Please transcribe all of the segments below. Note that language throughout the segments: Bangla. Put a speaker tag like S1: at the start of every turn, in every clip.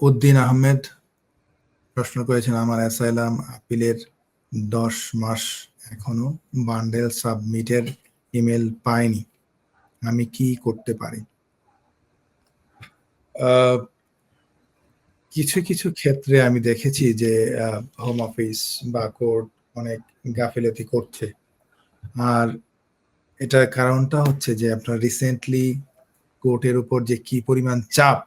S1: উদ্দিন আহমেদ প্রশ্ন করেছেন, আমার অ্যাসাইলাম আপিলের দশ মাস এখনও বান্ডেল সাবমিটের ইমেল পাইনি। আমি কি করতে পারি? কিছু কিছু ক্ষেত্রে আমি দেখেছি যে হোম অফিস বা কোর্ট অনেক গাফিলতি করছে। আর এটার কারণটা হচ্ছে যে, আপনার রিসেন্টলি কোর্টের উপর যে কি পরিমাণ চাপ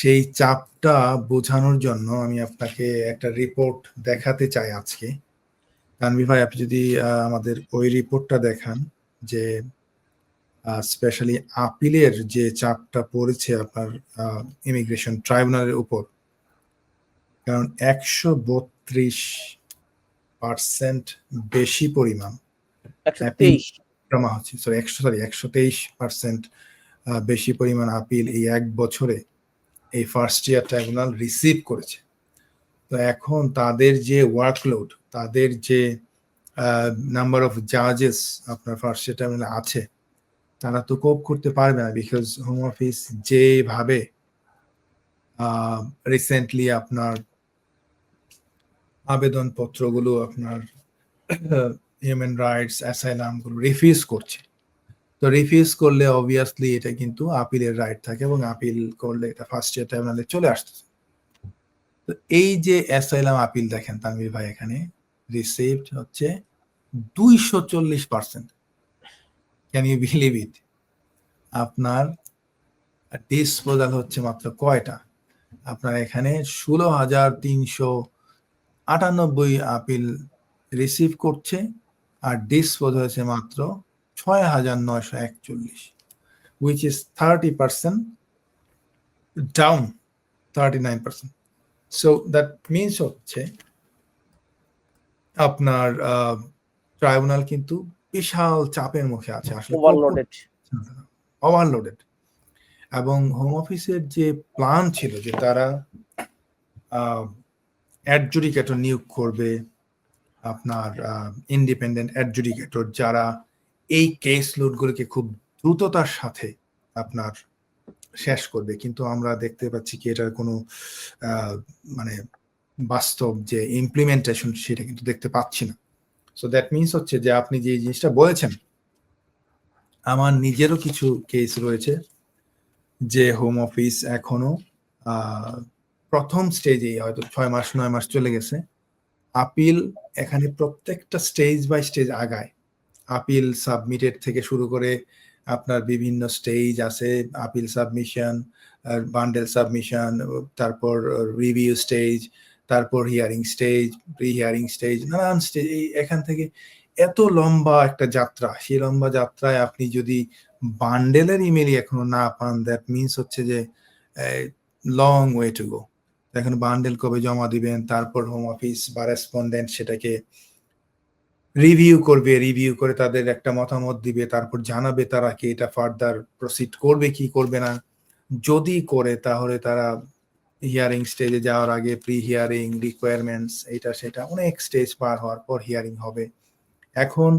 S1: সেই চাপটা বোঝানোর জন্য আমি আপনাকে একটা রিপোর্ট দেখাতে চাই আজকে। তানভীর ভাই আপনি যদি আমাদের ওই রিপোর্টটা দেখান যে স্পেশালি আপিলের যে চাপটা পড়েছে আপনার ইমিগ্রেশন ট্রাইব্যুনালের উপর কারণ একশো বত্রিশ পার্সেন্ট বেশি পরিমাণ জমা হচ্ছে সরি একশো সরি একশো তেইশ পার্সেন্ট বেশি পরিমাণ আপিল এই এক বছরে এই ফার্স্ট ইয়ার ট্রাইব্যুনাল রিসিভ করেছে। তো এখন তাদের যে ওয়ার্কলোড তাদের যে নাম্বার অফ জাজেস আপনার ফার্স্ট ইয়ার ট্রাইব্যুনালে আছে, তারা তো কোপ করতে পারবে না বিকজ হোম অফিস যেভাবে রিসেন্টলি আপনার আবেদনপত্রগুলো আপনার হিউম্যান রাইটস অ্যাসাইলামগুলো রিফিউজ করছে। তো রিফিউজ করলে অবভিয়াসলি এটা কিন্তু আপিলের রাইট থাকে এবং আপিল করলে এটা ফার্স্ট ইয়ার ট্রাইব্যুনালে চলে আসতেছে। তো এই যে অ্যাসাইলাম আপিল দেখেন তানভীর ভাই এখানে রিসিভড হচ্ছে দুইশো চল্লিশ percent can you believe it আপনার ডিসপোজাল হচ্ছে মাত্র কয়টা? আপনার এখানে ষোলো হাজার তিনশো আটানব্বই আপিল রিসিভ করছে আর ডিসপোজ হয়েছে মাত্র ছয় হাজার নয়শো একচল্লিশ which is thirty percent down thirty nine percent so that means হচ্ছে আপনার ট্রাইব্যুনাল কিন্তু বিশাল চাপের মুখে আছে। আসলে
S2: ওভারলোডেড
S1: ওভারলোডেড এবং হোম অফিসের যে প্ল্যান ছিল যে তারা অ্যাডজুডিকেটর নিয়োগ করবে আপনার ইন্ডিপেন্ডেন্ট অ্যাডজুডিকেটর যারা এই কেস লোডগুলোকে খুব দ্রুততার সাথে আপনার শেষ করবে। কিন্তু আমরা দেখতে পাচ্ছি কি এটার কোনো মানে বাস্তব যে ইমপ্লিমেন্টেশন সেটা কিন্তু দেখতে পাচ্ছি না। সো দ্যাট মিনস হচ্ছে যে আপনি যে জিনিসটা বলেছেন, আমার নিজেরও কিছু কেস রয়েছে যে হোম অফিস এখনও প্রথম স্টেজে হয়তো ছয় মাস, নয় মাস চলে গেছে। আপিল এখানে প্রত্যেকটা স্টেজ বাই স্টেজ আগায়। আপিল সাবমিটেড থেকে শুরু করে আপনার বিভিন্ন স্টেজ আছে আপিল সাবমিশন বান্ডেল সাবমিশন তারপর রিভিউ স্টেজ তারপর hearing stage pre hearing stage নানান স্টেজ এই এখান থেকে এত লম্বা একটা যাত্রা। সেই লম্বা যাত্রায় আপনি যদি বান্ডেলের ইমেলই এখনও না পান দ্যাট মিনস হচ্ছে যে লং ওয়ে টু গো এখন বান্ডেল কবে জমা দিবেন, তারপর হোম অফিস বা রেসপন্ডেন্ট সেটাকে রিভিউ করবে রিভিউ করে তাদের একটা মতামত দিবে, তারপর জানাবে তারা কি এটা ফার্দার প্রসিড করবে, কি করবে না। যদি করে তাহলে তারা হিয়ারিং স্টেজে যাওয়ার আগে প্রি হিয়ারিং রিকোয়ারমেন্টস এটা সেটা অনেক স্টেজ পার হওয়ার পর হিয়ারিং হবে। এখন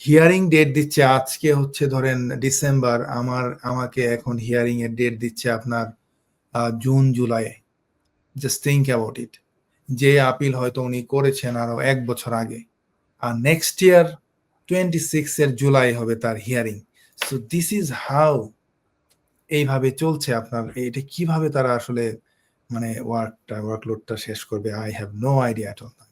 S1: হিয়ারিং ডেট দিচ্ছে, আজকে হচ্ছে ধরেন ডিসেম্বর আমার, আমাকে এখন হিয়ারিং এর ডেট দিচ্ছে আপনার June July just think about it যে আপিল হয়তো উনি করেছেন আরও এক বছর আগে। আর নেক্সট ইয়ার টোয়েন্টি সিক্স এর জুলাই হবে তার hearing so this is how এইভাবে চলছে আপনার এটা কীভাবে তারা আসলে মানে ওয়ার্কটা ওয়ার্কলোডটা শেষ করবে I have no idea at all